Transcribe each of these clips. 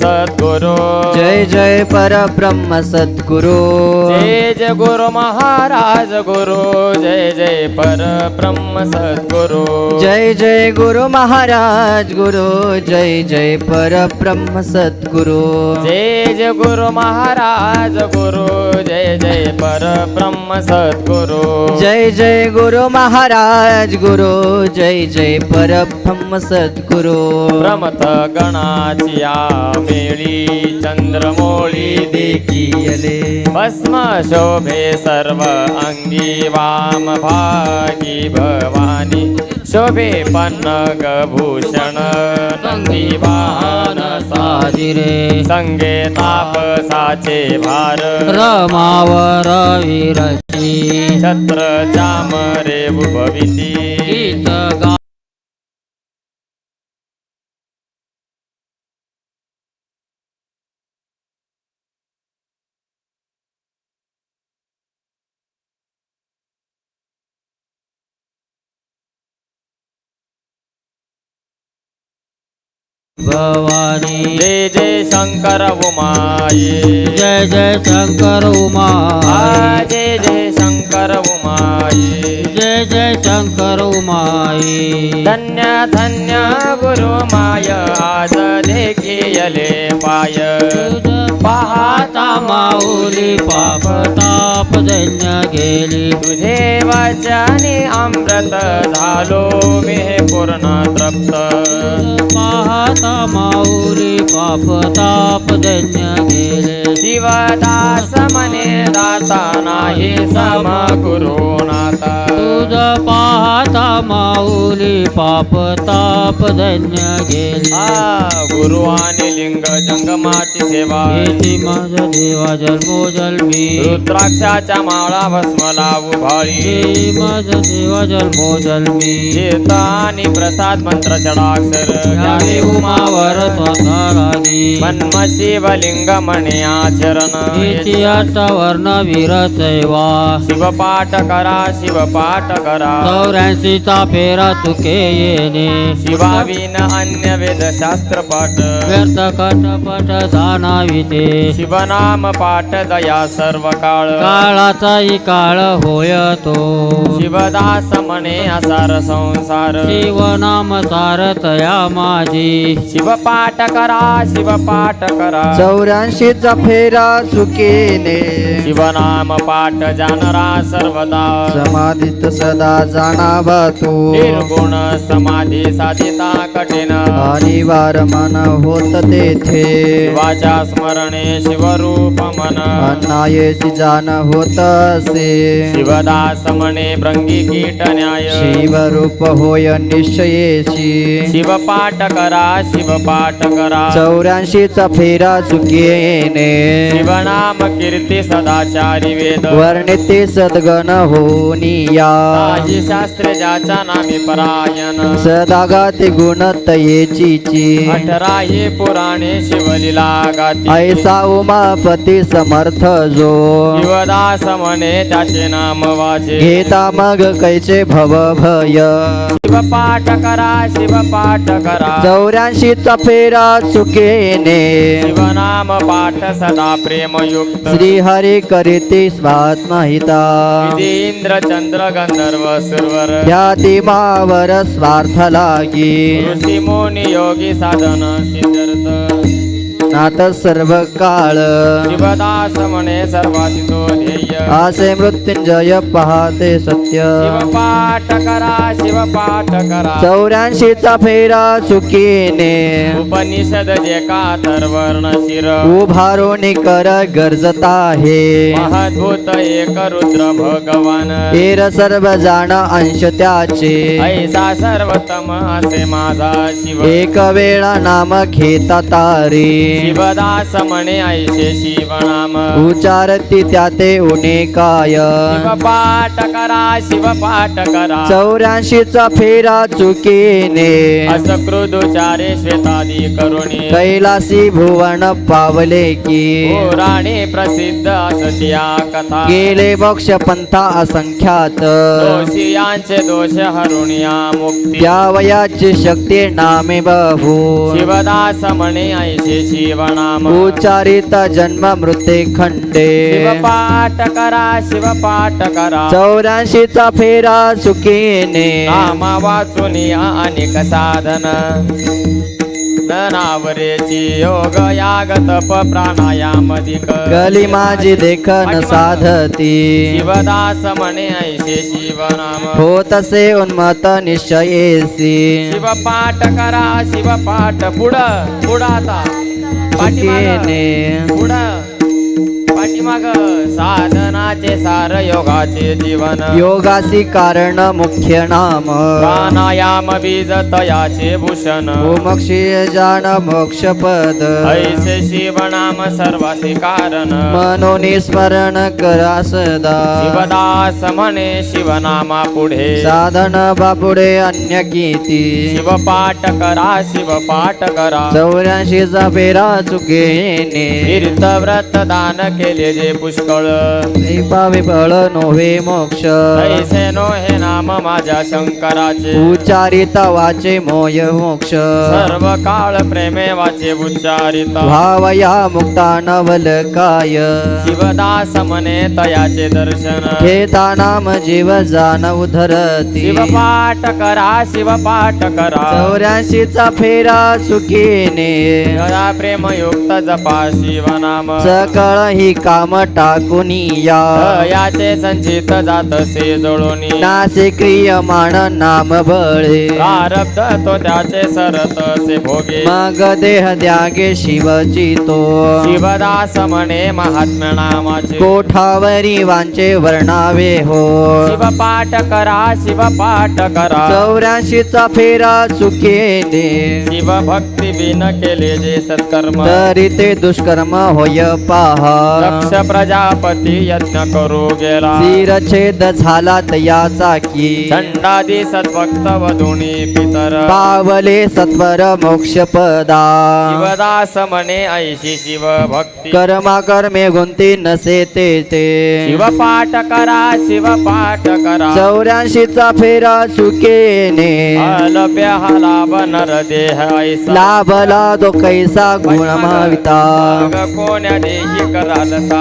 सद्गुरु। जय जय परब्रह्म सद्गुरु जय जय गुरु महाराज गुरु जय जय पर ब्रह्म सद्गुरु। जय जय गुरु महाराज गुरु जय जय परब्रह्म सद्गुरु। जय जय गुरु महाराज गुरु जय जय पर ब्रह्म सद्गुरु। जय जय गुरु महाराज गुरु जय जय परब्रह्म सद्गुरु। प्रमथ गणाची या मेळी चंद्रमोळी देखियले भस्म शोभे सर्व अंगी वाम भागी भवानी। शोभे पन्नग भूषण नंदी वाहन साजिरे। संगे तापसाचे भार रमावर विरची। छत्र चामरे भविती गीत भवानी। जय जय शंकर उमाये। जय जय शंकर उमा जय जय शंकर उमाये जय जय शंकर उमाई। धन्य धन्य गुरु माय आज देखियले पाय। पाहता माऊली पाप ताप दैन्य गेली। तुझे वाचने अमृत झालो मी हे पूर्ण तृप्त। पाहता माऊली पाप ताप दैन्य गेले। दाता नाही सम गुरुनाथ. तुझ पाहत माऊली पाप ताप दैन्य गेले. गुरु आणि लिंग जंगमाची सेवा. येती माझ देवा जन्मो जन्मी. रुद्राक्षाच्या माळा भस्म लावू भाळी माझ देवा जन्मो जन्मी. आणि प्रसाद मंत्र चढाक्षर यावे उमावर स्वतः रागी मन्म शिवलिंग म्हणे आचरण. येती वर्ण वीर सेवा. शिवपाठ करा शिवपाठ करा. चौऱ्याऐंशीचा फेरा चुके येणे. शिवाविन अन्य वेद शास्त्र पाठ. व्यर्थ कटपट जाणाविते शिवनाम पाठ दया सर्व काळ काळाचाही काळ होय तो शिवदास म्हणे असार संसार. शिवनाम सारतया माझी. शिवपाठ करा शिवपाठ करा. चौऱ्याऐंशीचा फेरा चुकीने शिवनाम पाठ जाणरा सर्वदा. समाधीत सदा जाणावा. तू निर्गुण समाधी साधिता कठीण आणि वार मन होत तेथे। शिवाच्या स्मरणे शिवरूप मन। अन्नायेशी जाण होत असे। शिवदास म्हणे भृंगी कीट न्याय। शिवरूप होय निश्चयेशी। शिवपाठ करा शिवपाठ करा। चौऱ्याऐंशीचा फेरा चुकीने। शिवनाम कीर्ती सदाचारी वेद। वर्णिते सद्गण होनिया। शास्त्र ज्याच्या नामी परायण. सदागाती गुणतयेची अठरा हे पुराणे शिवलीला गाती ऐसा उमापती समर्थ जो. शिवदास म्हणे त्याचे नाम वाचे घेता मग कैचे भव भय. शिवपाठ करा शिवपाठ करा. चौऱ्याऐंशीचा फेरा चुकेने. शिवनाम पाठ सदा प्रेमयुक्त. श्री हरी करीते स्वात्महिता. इंद्र चंद्र गंधर्व सुरवर. या दिमावर स्वार्थ लागी ऋषी मुनी योगी साधन सिद्धार्थ नाथ सर्व काळ शिवदास म्हणे सर्वाधितो ध्येय आसे मृत्युंजय पाहते सत्य. शिवपाठ करा शिवपाठ करा. चौऱ्याऐंशीचा फेरा चुकीने. उपनिषद जे का वर्ण शिर. उभारून कर गरजता आहे. महद्भूत एक रुद्र भगवान. हेर सर्व जाण अंश त्याचे. ऐसा सर्वतम असे माझा शिव. एक वेळा नाम घेता तारे. शिवदास म्हणे ऐसे शिवनाम. उचारती त्या ते उणे काय शिवपाठ करा शिवपाठ करा. चौऱ्याऐंशीचा फेरा चुकीने. असकृदुचारे श्वेतादी करुणी. कैलासी भुवन पावले की. पुराणे प्रसिद्ध असत्या कथा. गेले मोक्ष पंथा असंख्यात. दोषी यांचे दोष हरुणिया मुक्ती. त्या वयाची शक्ती नामे बहु शिवदास म्हणे ऐसे शिव शिवनाम। उच्चारित जन्म मृत्यू खंडे। शिवपाठ करा शिवपाठ करा चौऱ्याऐंशीचा फेरा चुकीने नाम वाचून अनेक साधन। योग याग तप प्राणायाम कली माझी देखन साधती। शिवदास म्हणे ऐसे शिवनाम। होतसे उन्मत निश्चयेसी। शिवपाठ करा शिवपाठ पुढ पुढ आता पाठीमाग चुकीने साधनाचे सार योगाचे जीवन. योगासी कारण मुख्य नाम. प्राणायाम बीज तयाचे भूषण. मोक्षीय जान मोक्ष पद. ऐसे शिवनाम सर्वासी कारण. मनोनी स्मरण करा सदा. शिवदास म्हणे शिवनामा पुढे. साधन बापुडे अन्य किती. शिवपाठ करा शिवपाठ करा. चौऱ्याऐंशीचा फेरा चुकेने तीर्थ व्रत दान केले जे पुष्कळ पावे फळ नोवे मोक्ष ऐसे नो हे नाम माझ्या शंकराचे उच्चारित वाचे मोय मोक्ष सर्व काळ प्रेमे वाचे उच्चारित भावया मुक्ता नवल काय शिवदास म्हणे तयाचे दर्शन घेता नाम जीव जाण उधरती शिवपाठ करा शिवपाठ करा चौऱ्याऐंशीचा फेरा गळा प्रेमयुक्त जपा शिवनाम सकळ ही काम टाकून याचे संचित जातसे जळून नासे क्रियमाण नाम बळे। प्रारब्ध तो त्याचे सरत से भोगे. मग देह द्यागे शिवची तो। शिवदास म्हणे महात्म्य नामाचे. कोठावरी वांचे वर्णावे हो। शिवपाठ करा शिवपाठ करा. चौऱ्याऐंशीचा फेरा चुकेने शिवभक्ती बिन केले जे सत्कर्म. तरी ते दुष्कर्म होय पहा। दक्ष प्रजापती यज्ञ करू गेला. शिरछेद झाला तयाचा की. थंडादी सद्भक्त वधुनी पितर. पावले सत्वर मोक्ष पदा. शिवदास म्हणे ऐशी शिव भक्ती कर्मा कर्मे गुंती नसे ते ते. शिवपाठ करा शिवपाठ करा. चौऱ्याऐंशीचा फेरा चुकेने अलभ्य नर देह ऐसा. लाभला तो कैसा गुण मग कोण्या देही कराल सार्थक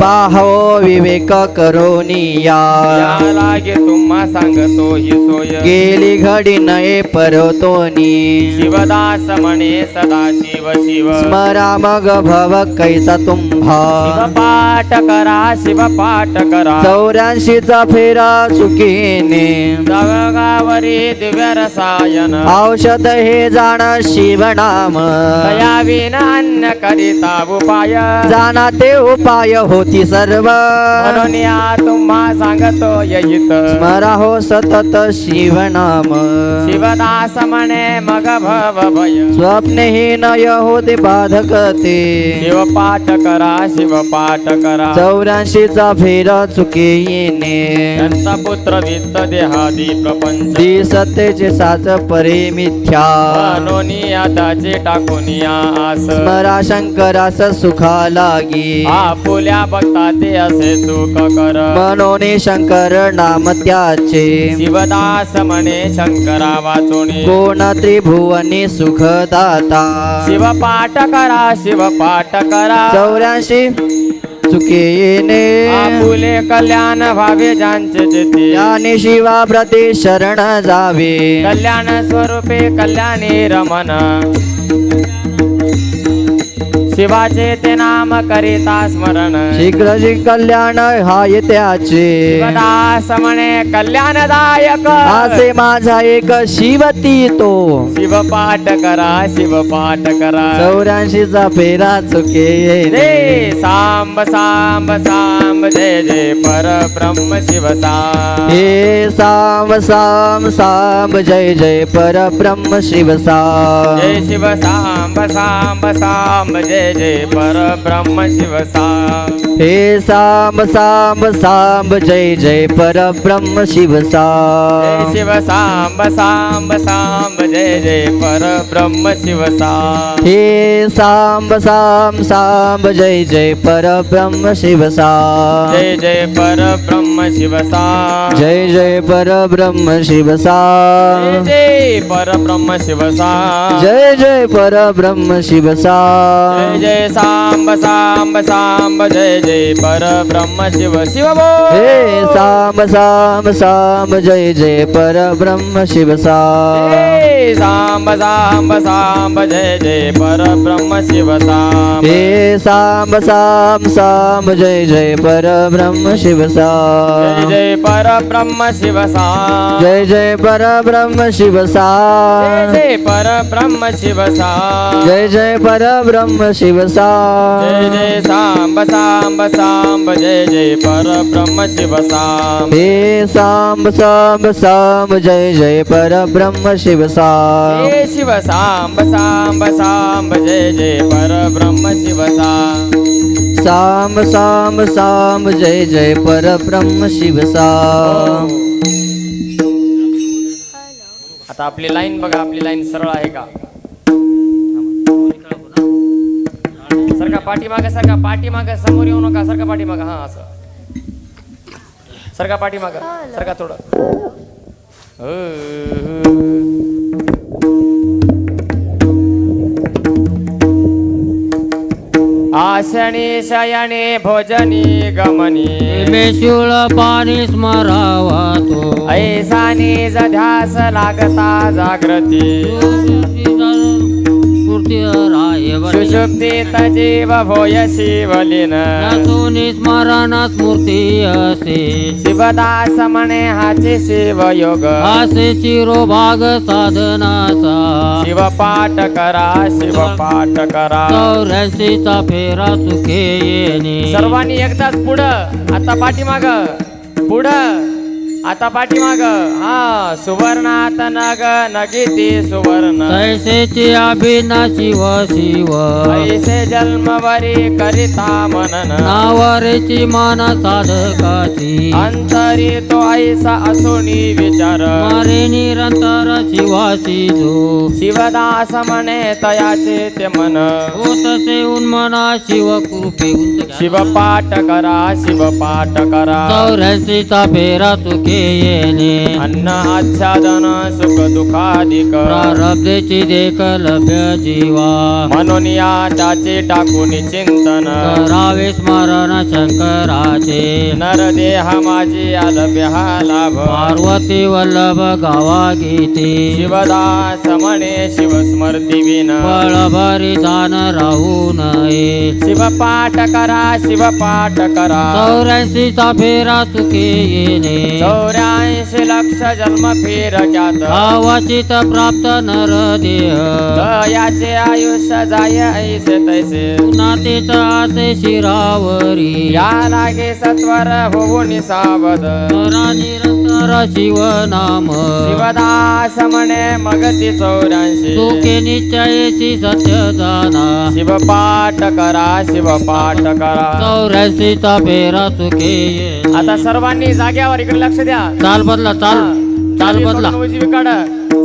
पाहो विवेक करोनिया या लागे तुम्हा सांगतो ही सोय. गेली घडी नये परतोनी. शिवदास म्हणे सदा शिव शिव. स्मरा मग भव कैसा तुम्हा. शिवपाठ करा शिवपाठ करा. चौऱ्याऐंशीचा फेरा चुकीने. जगावरी दिव्य रसायन. औषध हे जाण शिवनाम. दया विना अन्न करिता उपाय. जाना ते उपाय. होती सर्व. म्हणून या तुम्हा सांगतो यहित स्मरा हो सतत शिवनाम. शिवदास म्हणे मग भव भय. स्वप्ने ही नय होते बाधक ते शिवपाठ करा शिवपाठ करा. चौऱ्याऐंशीचा फेरा चुकीने त्यांचा पुत्र वित्त देहादी प्रपंच. दिसतेचे साच परे मिथ्या. म्हणून टाकून या आस. स्मरा शंकरास सुखा लागी. आपुल्या ते असे सुख कर. मनोने शंकर नाम त्याचे. शिवदास म्हणे शंकरा वाचोनी. कोण त्रिभुवनी सुखदाता. शिवपाठ करा शिवपाठ करा. चौऱ्याऐंशी चुकीने. आपुले कल्याण व्हावे ज्यांचे जेते. याने शिवा प्रति शरण जावे. कल्याण स्वरूपे कल्याणी रमन शिवाचे ते नाम करिता स्मरण. शीघ्र शी कल्याण हाय त्याचे. शिवदास म्हणे कल्याणदायक. असे माझा एक शिवती तो शिवपाठ करा शिवपाठ करा. चौऱ्याऐंशीचा फेरा चुके. रे सांब सांब सांब जय जय पर ब्रह्म शिव सांब हे साम साम साम जय जय पर ब्रह्म शिव साम. जय शिव सांब सांब सांब जय जय ब्रह्म शिवसा। हे सांब सांब सांब जय जय परब्रह्म शिव जय सांब शिव सांब सांब सांब जय जय पर ब्रह्म शिव सांब हे सांब सांब सांब जय जय परब्रह्म शिव सांब जय जय पर ब्रह्म शिव सांब जय जय परब्रह्म शिव जय सांब जय पर ब्रह्म शिव सांब जय जय परब्रह्म शिव जय सांब जय सांब सांब सांब जय जय पर ब्रह्म शिव शिव हे सांब सांब सांब जय जय परब्रह्म शिव हे सांब सांब सांब जय जय पर ब्रह्म शिव सांब हे सांब सांब सांब जय जय परब्रह्म शिव जय सांब जय पर ब्रह्म शिव सांब जय जय परब्रह्म शिव सांब जय पर ब्रह्म शिव सांब जय जय परब्रह्म शिव जय सांब जय सांब सांब सांब जय जय पर ब्रह्म शिव सांब हे सांब सांब सांब जय जय परब्रह्म शिव सांब हे शिव सांब सांब सांब जय जय पर ब्रह्म शिव सांब सांब सांब सांब जय जय परब्रह्म शिव सांब आता आपली लाईन बघा आपली लाईन सरळ आहे का? सरका पाठीमागे सरका पाठीमागे समोर येऊ नका सरका पाठीमागे? हा असं. सरका पाठीमाग? सरका थोडं? आसने शयने भोजनी गमनी। बेशूळ पाणी स्मरावा तो ऐसा निज ध्यास लागता जागृती जीव भोय शिवलीन सोनी स्मरण स्मृती असे शिवदास म्हणे हाचे शिवयोग। असे शिरोभाग साधनाचा शिवपाठ करा शिवपाठ करा चौऱ्याऐंशीचा फेरा चुके येणे सर्वांनी एकदाच पुढं आता पाठीमाग पुढं। आता पाठीमाग. हा सुवर्णात नग नगिती सुवर्ण. तैसेची अभिना शिव शिव. ऐसे जन्मवरी करिता मनन. नावारेची मान साधकाची. अंतरी तो ऐसा असोनी विचार. मारे निरंतर शिवाशी जो. शिवदास म्हणे तयाचे ते मन. होत से उन्मना शिव कृपे शिवपाठ करा शिवपाठ करा. चौऱ्याऐंशीचा फेरा चुके. येणे. अन्न आच्छादन सुख दुःखाधिक प्रारब्धेची देख लभ्य जीवा. म्हणून या त्याचे टाकून चिंतन. करावे स्मरण शंकराचे. नरदेह माझी आलभ्य हा लाभ. पार्वती वल्लभ गावा गीते. शिवदास म्हणे शिवस्मृती विन बळभरी दान राहू नये. शिवपाठ करा शिवपाठ करा. चौऱ्याऐंशीचा फेरा चुके येणे चौऱ्याऐंशी लक्ष जन्म फिर ज्ञात भावाचित प्राप्त नर देह। याचे आयुष्य जाय ऐसे तैसे। नातेच आसे शिरावरी। या लागे सत्वर होऊन सावध। परा शिव नाम शिवदास म्हणे मगती चौऱ्याऐंशी. चुके निश्चयची सत्य जाना. शिवपाठ करा शिवपाठ करा. चौऱ्याऐंशीचा फेरा चुके. आता सर्वांनी जाग्यावर इकडे लक्ष द्या. चाल बदला चाल. चाल बदला.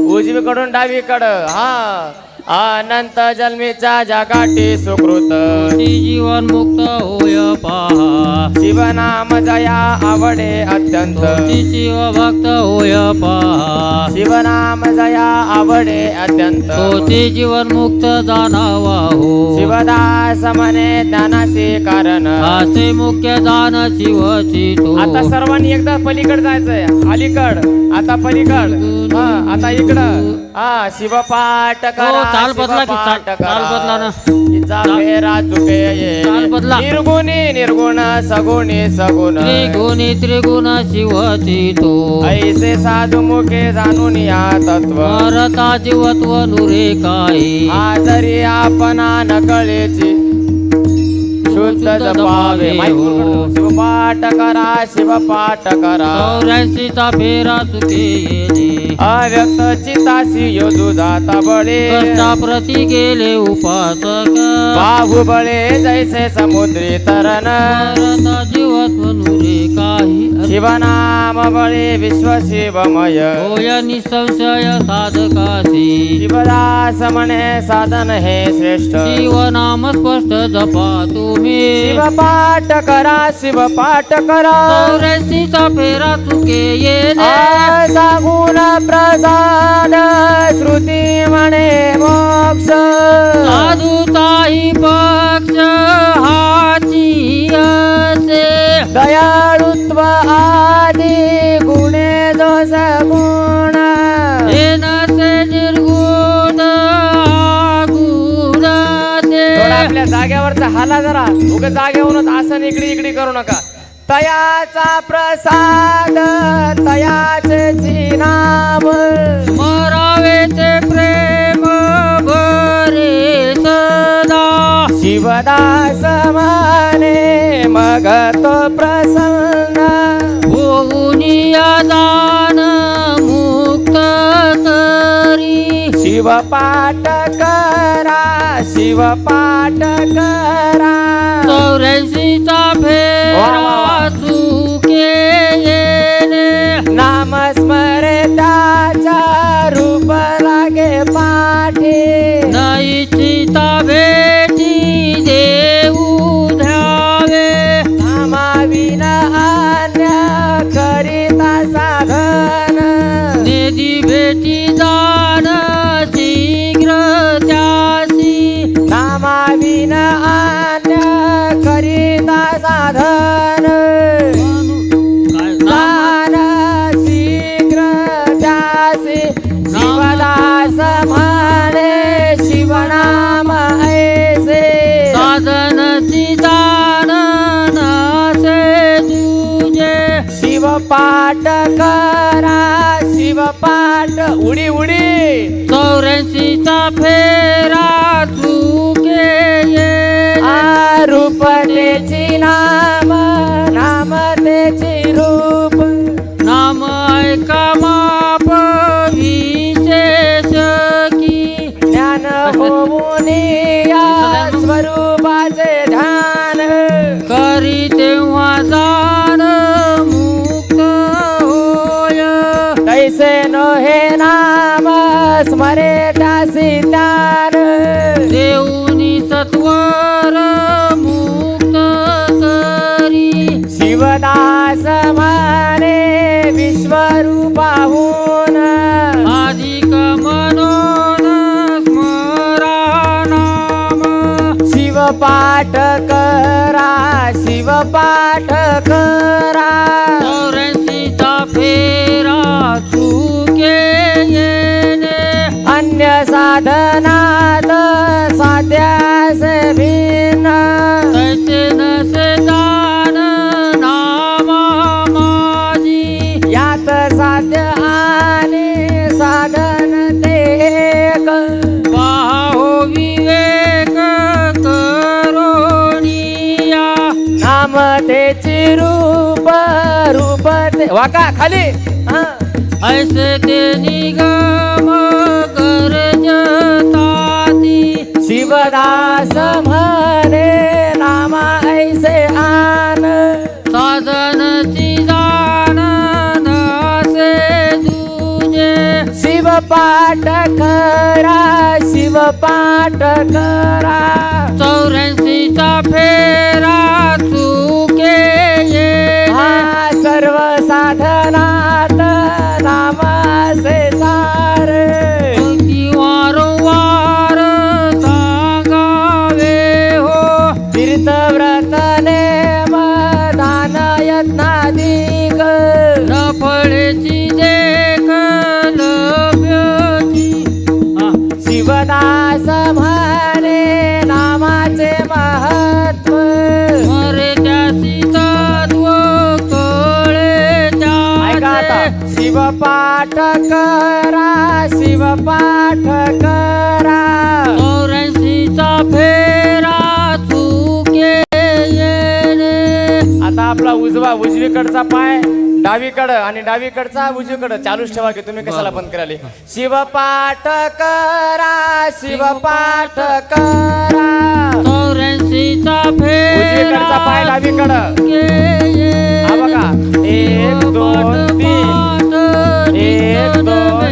उजवीकडून डावीकडं. हा. अनंत जन्मीच्या जगाटी सुकृत. जीवन मुक्त होय पहा. शिवनाम जया आवडे अत्यंत. शिव भक्त होय पहा. शिवनाम जया आवडे अत्यंत. तोची जीवन मुक्त जाणावा हो. शिवदास म्हणे ज्ञानाचे कारण. असे मुख्य दान शिवची तो. आता सर्वांनी एकदा पलीकड जायचंय. अलीकड. आता पलीकड. हा आता इकडं हा शिवपाठ हो, करा बदला की, शिवपाठ करा. बदला ना. हिचा फेरा चुके ये. चाल बदला. निर्गुणी निर्गुण सगुणी सगुण त्रिगुणी त्रिगुण शिवची तो ऐसे साधू मुखे जाणून या तत्व मरता जीवत्व नुरे काही आजरी आपणा नकळेची शुद्ध जपावे. शिवपाठ करा. शिवपाठ करा चौऱ्याऐंशीचा फेरा चुके अव्यक्त चिताशी योजू जाता बळे। प्रती गेले उपासक। बाहुबळे जैसे समुद्री तरण। मरता जीवत्व नुरे काही शिवनाम बळे विश्व शिवमय। होय निसंशय साधकासी शिवदास म्हणे साधन हे श्रेष्ठ। शिवनाम स्पष्ट जपा तुम्ही। शिवपाठ करा शिवपाठ करा. चौऱ्याऐंशीचा फेरा चुके येणे. आ सांगून प्रसाद श्रुती म्हणे मोक्ष. साधुताही पक्ष हाची असे. दयाळुत्व आदी गुणे दोष गुण. आपल्या जाग्यावरचा हाला जरा. उगा जागेवरूनच आसन इकडे इकडे करू नका. तयाचा प्रसाद तयाचे नाम मरावे ते प्रेम भरे सदा. शिवदास माने मग तो प्रसन्न. होऊन दान मुक्त करी शिवपाठ करा शिवपाठ करा. चौऱ्याऐंशीचा वा, वा, फेरा. चुके येणे. नाम स्मरे त्याच्या रूप लागे पाठी. नाही चिता भेटी देऊ द्यावे. नामाविन अन्य करिता साधन. निधी भेटी दान नामाविन अन्य करिता साधन. दान शीघ्र त्यासी शिवदास म्हणे शिवनाम ऐसे. साधन दान नसे तुझे. शिवपाठ करा शिवपाठ उडी उडी. चौऱ्याऐंशीचा नाम वाका खाली. हा. ऐसे ते निगम गरजताती शिवदास म्हणे नामा ऐसे आन. साधनची जाण नसे तुझे. शिवपाठ करा शिवपाठ करा. चौऱ्याऐंशीचा फेरा चुके हा सर्व दान यज्ञाधिक न फळेची देख लभ्यची हा. शिवदास म्हणे नामाचे महत्त्व. मरे त्यासी तत्व कळे ऐका आता. त्याचे शिवपाठ करा शिवपाठ करा. उजवा उजवीकडचा पाय डावीकडं आणि डावीकडचा उजवीकडं. चालूच ठेवा की तुम्ही कशाला बंद कराले शिवपाठ करा शिवपाठ करा. चौऱ्याऐंशीचा उजवीकडचा पाय डावीकडं. हा बघा. एक दोन तीन. एक, दोन,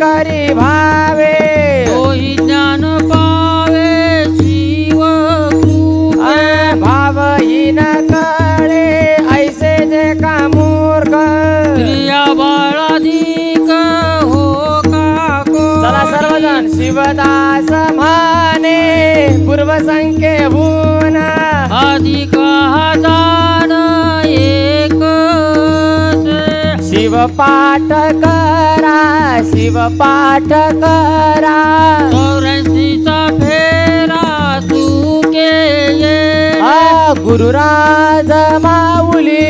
करी भावे। तोही ज्ञान पावे शिव कृपे भावहीन कळे ऐसे जे का मूर्ख। प्रिया बाळाधिक हो का चला सर्वजण शिवदास म्हणे पूर्वसंख्ये भून शिवपाठ करा शिवपाठ करा. चौऱ्याऐंशीचा फेरा चुके ये आ गुरुराज माऊली.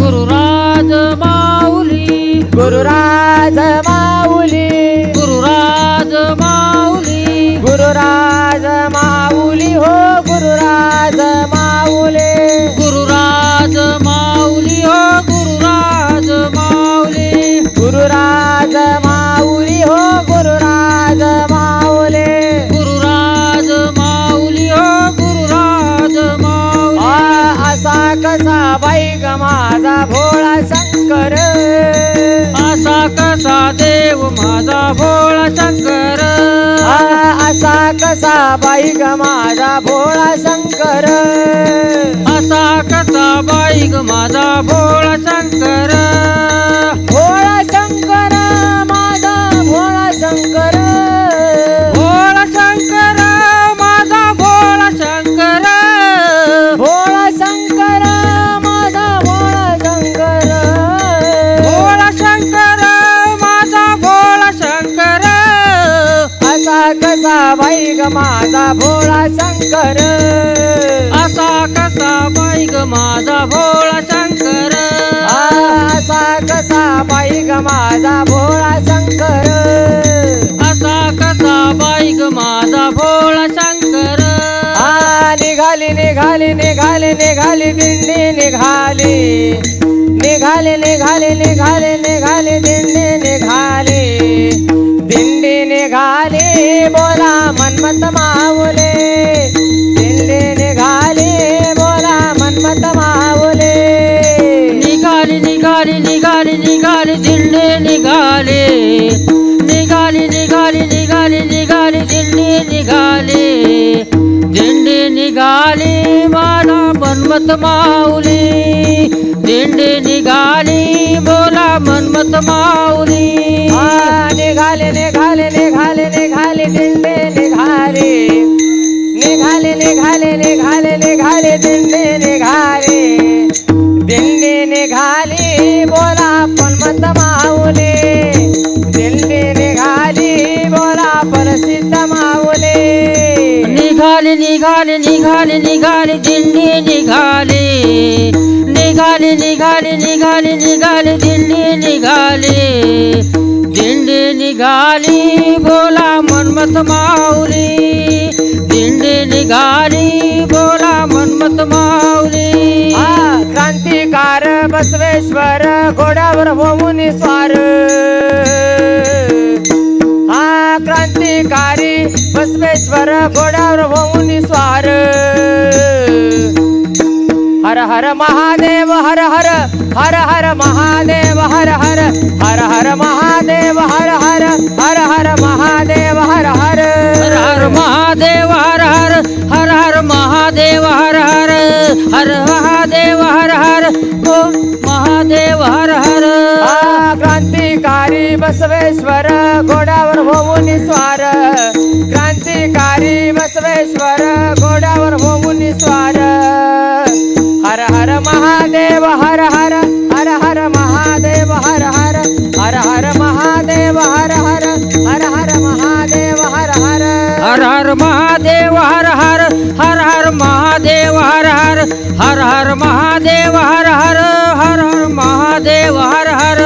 गुरुराज माऊली. गुरुराज माऊली. गुरुराज माऊली. गुरुराज माऊली हो बाई ग माझा भोळा शंकर. असा कसा देव माझा भोळा शंकर? आ, असा कसा बाई ग माझा भोळा शंकर. असा कसा बाई ग माझा भोळा शंकर? ग माझा भोळा शंकर. असा कसा बाई ग माझा भोळा शंकर? असा कसा बाई ग माझा भोळा शंकर. असा कसा बाई ग माझा भोळा शंकर? निघाली निघाली निघाली निघाली दिंडी निघाली निघाले निघाले निघाले निघाले दिंडी निघाली. निघाली बोला मनमत माऊले दिंडी निघाली बोला मनमत माऊले निघाली निघाली निघाली निघाली दिंडे निघाले निघाली निघाली निघाली निघाली दिंडे निघाले दिंडे निघाली मला मनमत माऊली दिंडे निघाली बोला मनमत माऊली निघाले निघाले निघाले निघाले दिंडे निघाले निघाले निघाले निघाले निघाले दिंडे निघाले दिंडी निघाली बोला पण मत माऊले दिंडी निघाली बोला प्रसिद्ध माऊले निघाले निघाले निघाले निघाले दिंडी निघाले निघाले निघाले निघाले निघाले दिंडी निघाली. दिंडी निघाली बोला मनमत माऊली. दिंडी निघाली बोला मनमत माऊली. क्रांतिकार बसवेश्वर घोड्यावर होऊन स्वार. हा क्रांतिकारी बसवेश्वर घोड्यावर होऊन स्वार. हर महादेव हर हर हर हर महादेव हर हर हर हर महादेव हर हर हर हर महादेव हर हर। हर हर महादेव हर हर हर हर महादेव हर हर हर महादेव हर हर ओ महादेव हर हर। क्रांतिकारी बसवेश्वर घोड्यावर होऊन स्वार। क्रांतिकारी बसवेश्वर हर हर महादेव हर हर हर हर महादेव हर हर।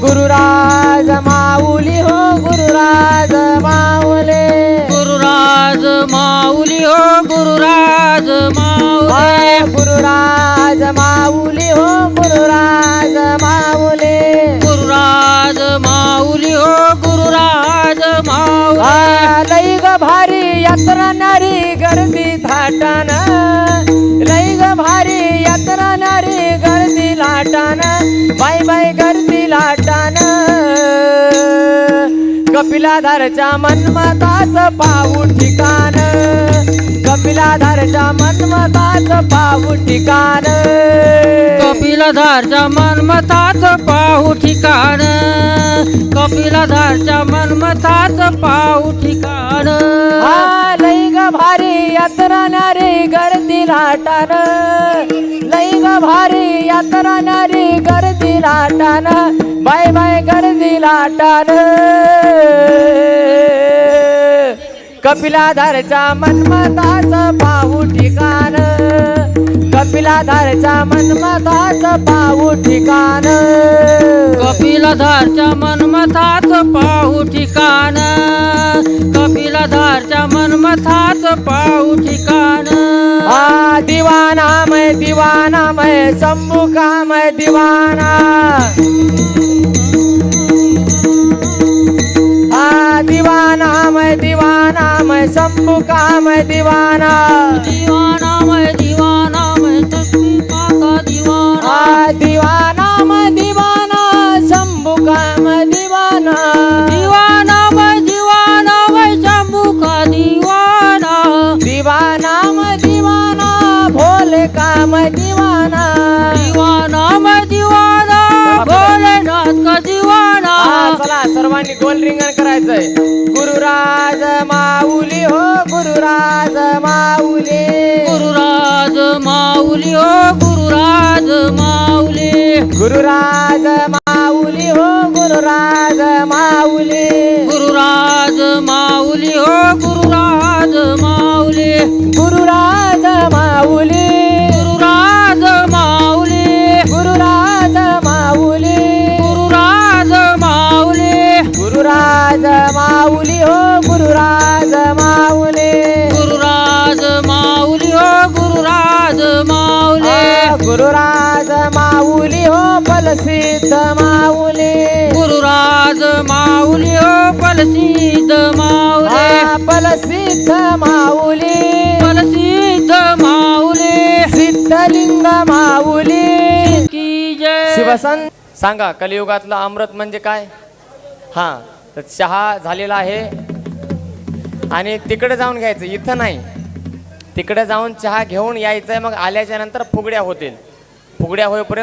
गुरुराज माऊली हो गुरुराज माऊले। गुरुराज माऊली हो गुरुराज माऊली। गुरुराज माऊली हो गुरुराज माऊले। गुरुराज माऊली हो गुरुराज माऊली। लई ग भारी यात्रा नारी गर्दी थाटाना. लई ग भारी यात्रा नारी गर्दी लाटान. बाय बाय गर्दी लाटान. कपिलाधारच्या मनमताच पाऊ ठिकाण. कपिलाधारच्या मनमताच पाऊ ठिकाण. कपिलधारच्या मनमताच पाहू ठिकाण. कपिलधारच्या मनमताच पाहू ठिकाण. लई ग भारी यात्रा नारी गर्दी लाटान. लई ग भारी यात्रा नारी गर्दी लाटान. बाय बाय गर्दी लाटान. कपिलाधारचा मनमताच पाहू ठिकाण. कपिलाधारचा मनमताच पाहू ठिकाण. कपिलाधारच्या मनमताच पाहू ठिकाण. कपिलाधारच्या मनमताच पाहू ठिकाण. हा दिवाना मै शंभू कामय दिवाना. मैं शंभू का मैं दीवाना। दीवाना मैं दीवाना मैं चंद्रिका का दीवाना। आ दीवाना मैं दीवाना शंभू का मैं दीवाना। दीवाना मैं दीवाना मैं शंभू का दीवाना। दीवाना मैं दीवाना भोले का मैं दीवाना दीवाना मैं दीवाना भोलेनाथ का दीवाना चला सर्वांनी गोल रिंगण करायचंय. गुरुराज माऊली. गुरुराज माऊली हो गुरुराज माऊली. गुरुराज माऊली हो गुरुराज माऊली. गुरुराज माऊली. आ, फलसिद्ध माऊली. प्रसिद्ध माऊली. सिद्धलिंग माऊली. की जय. शिवसन. सांगा कलियुगातलं अमृत म्हणजे काय? हा तर चहा झालेला आहे. आणि तिकडे जाऊन घ्यायचं इथं नाही. तिकडे जाऊन चहा घेऊन यायचंय मग आल्याच्यानंतर फुगड्या होतील. फुगड्या होईपर्यंत